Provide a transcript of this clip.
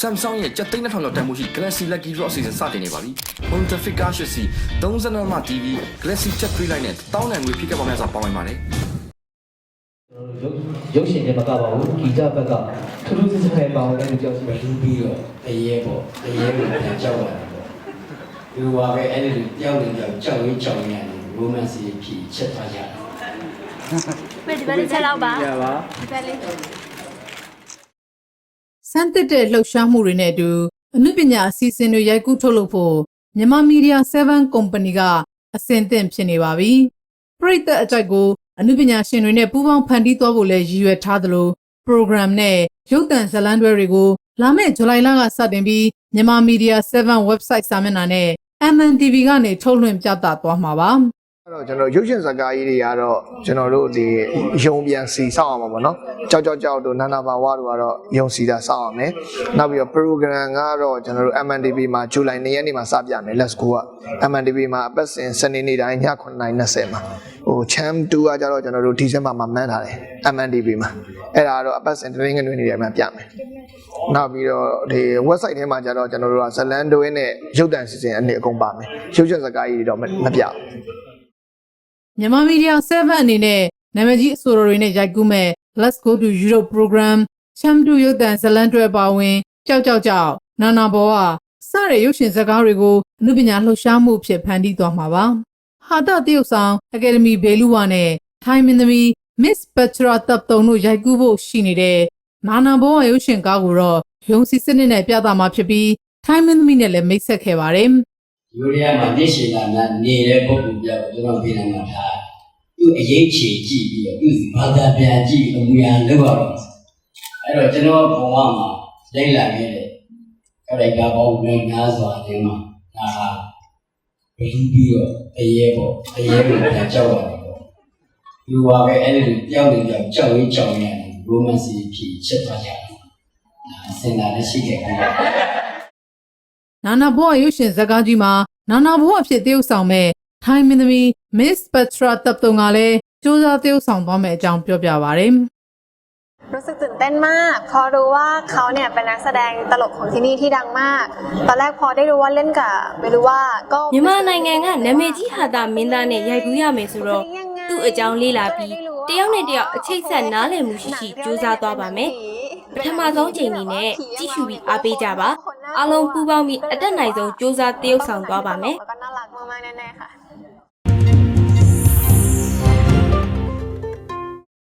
Samsung ရဲ့ကြက်သိန်း2000ကျော်တန်ဖိုးရှိ Galaxy Lucky Draw အစီအစဉ်စတင်နေပါပြီ။ Honda Fit Car 8စီ32မှ TV Galaxy Jet 3 Lite နဲ့တောင်းတန်ငွေဖိကပ်ပေါင်းများစွာပေါင်းဝင်ပါတယ်။ရုပ်ရုပ်ရှင်တွေမကပါဘူးဂီတဘက်ကထူးထူးဆန်းဆန်းပေါင်းတဲ့ကြောက်စီပဲလူပြီးတော့တရေပေါ့တရေကိုပြန်ကြောက်ရတယ်ပေါ့ဒီလိုပါပဲအဲ့ဒီတယောက်နဲ့တယောက်ကြောက်ရင်းကြောက်ရင်းရတယ် romance ဖြစ်ချက်သွားကြတယ်မဲ့ဒီဘက်လေးချက်တော့ပါရပါဒီဘက်လေးစ မ်းသစ်တဲ့လှုပ်ရှားမှုတွေနဲ့အတူအမှုပညာအစီအစဉ်တွေရိုက်ကူးထုတ်လုပ်ဖို့မြန်မာမီဒီယာ7 company ကအဆင်သင့်ဖြစ်နေပါပြီ။ပရိသတ်အကြိုက်ကိုအမှုပညာရှင်တွေနဲ့ပူးပေါင်းဖန်တီးသွားဖို့လည်းရည်ရွယ်ထားသလို program နဲ့ရုပ်သံဇာတ်လမ်းတွေတွေကိုလာမယ့်ဇူလိုင်လကစတင်ပြီးမြန်မာမီဒီယာ7 website စာမျက်နှာနဲ့ MNTV ကနေထုတ်လွှင့်ပြသသွားမှာပါ။အဲ့ တော့ကျွန်တော်ရုပ်ရှင်ဇာတ်ကားကြီးတွေကတော့ကျွန်တော်တို့ဒီယုံပြန်စီစောင့်အောင်ပါဗောနော်ကြောက်ကြောက်ကြောက်တို့နာနာဘာဝတို့ကတော့ယုံစီတာစောင့်အောင်မယ်နောက်ပြီးတော့ program ကတော့ကျွန်တော်တို့ MNTV မှာဇူလိုင်2ရက်နေ့မှာစပြမယ် let's go က MNTV မှာအပတ်စဉ်စနေနေ့တိုင်းည9:20မှာဟို cham 2ကကျတော့ကျွန်တော်တို့ဒီဇင်ဘာမှာမှန်းထားတယ် MNTV မှာအဲ့ဒါကတော့အပတ်စဉ်တင်းငွေတွေနေရာမှာပြမယ်နောက်ပြီးတော့ဒီ website ထဲမှာကျတော့ကျွန်တော်တို့ကဇလန်ဒိုင်းနဲ့ရုပ်တံစီစဉ်အနေအကုန်ပါမယ်ရုပ်ရှင်ဇာတ်ကားကြီးတွေတော့မမပြဘူး မြန်မာမီဒီယာ7အနေနဲ့နာမည်ကြီးအဆိုတော်တွေနဲ့ရိုက်ကူးမဲ့ Let's Go to Europe Program ချမ်တူရုပ်သံဇလန်တွဲပါဝင်ကြောက်ကြောက်ကြောက်နာနာဘောကစတဲ့ရုပ်ရှင်ဇာတ်ကားတွေကိုအမှုပညာလှူရှားမှုအဖြစ်ဖန်တီးသွားမှာပါဟာတာတရုတ်ဆောင်အကယ်ဒမီဘေလူဝါနဲ့ထိုင်းမင်းသမီး Miss Petra တပ်တုံတို့ရိုက်ကူးဖို့ရှိနေတဲ့နာနာဘောကရုပ်ရှင်ကားကိုတော့ယုံစီစနစ်နဲ့ပြသမှာဖြစ်ပြီးထိုင်းမင်းသမီးနဲ့လည်းမိတ်ဆက်ခဲ့ပါတယ် ယူရီးယားမှာနေရှိတာများနေတဲ့ပုံပုံပြောက်ကျွန်တော်ပြည်နယ်မှာထားသူ့အရေးချေကြည့်ပြီးတော့သူ့ဘာသာပြန်ကြည့်အမူအရာလောက်ရအောင်အဲ့တော့ကျွန်တော်ဘဝမှာလိုက်လာခဲ့တဲ့ခရိုက်တာပေါင်းများများစွာအတင်းမှာဒါဟာဘယ်လိုပြီးတော့တရေပေါ့တရေကိုပြန်ကြောက်ရတယ်ပေါ့ဒီလိုပါပဲအဲ့ဒီတယောက်နဲ့တယောက်ကြောက်ရင်းကြောက်ရင်းရတယ် romance ဖြစ်ချက်သွားကြတယ်ဒါစင်တာလည်းရှိခဲ့တယ် နာနာဘွားရုပ်ရှင်ဇာတ်ကားကြီးမှာနာနာဘွားအဖြစ်တရုပ်ဆောင်မဲ့ထိုင်းမင်းသမီး Miss Petra တပ်တုံကလည်းစူးစမ်းတရုပ်ဆောင်သွားမယ့်အကြောင်းပြောပြပါရယ် รู้สึกตื่นเต้นมาก พอรู้ว่าเขาเนี่ยเป็นนักแสดงตลกของที่นี่ที่ดังมาก ตอนแรกพอได้รู้ว่าเล่นกับเบลูว่าก็ မြန်မာနိုင်ငံကနာမည်ကြီးဟာတာမင်းသားနဲ့ရိုက်ကူးရမယ်ဆိုတော့သူ့အကြောင်းလေးလာပြီးတယောက်နဲ့တယောက်အချိတ်ဆက်နားလည်မှုရှိရှိကြိုးစားသွားပါမယ် ပထမဆုံးချိန်ကြီးနဲ့ကြည့်ရှုပြီးအားပေးကြပါအားလုံးပူးပေါင်းပြီးအတက်နိုင်ဆုံးစ조사တရုပ်ဆောင်သွားပါမယ်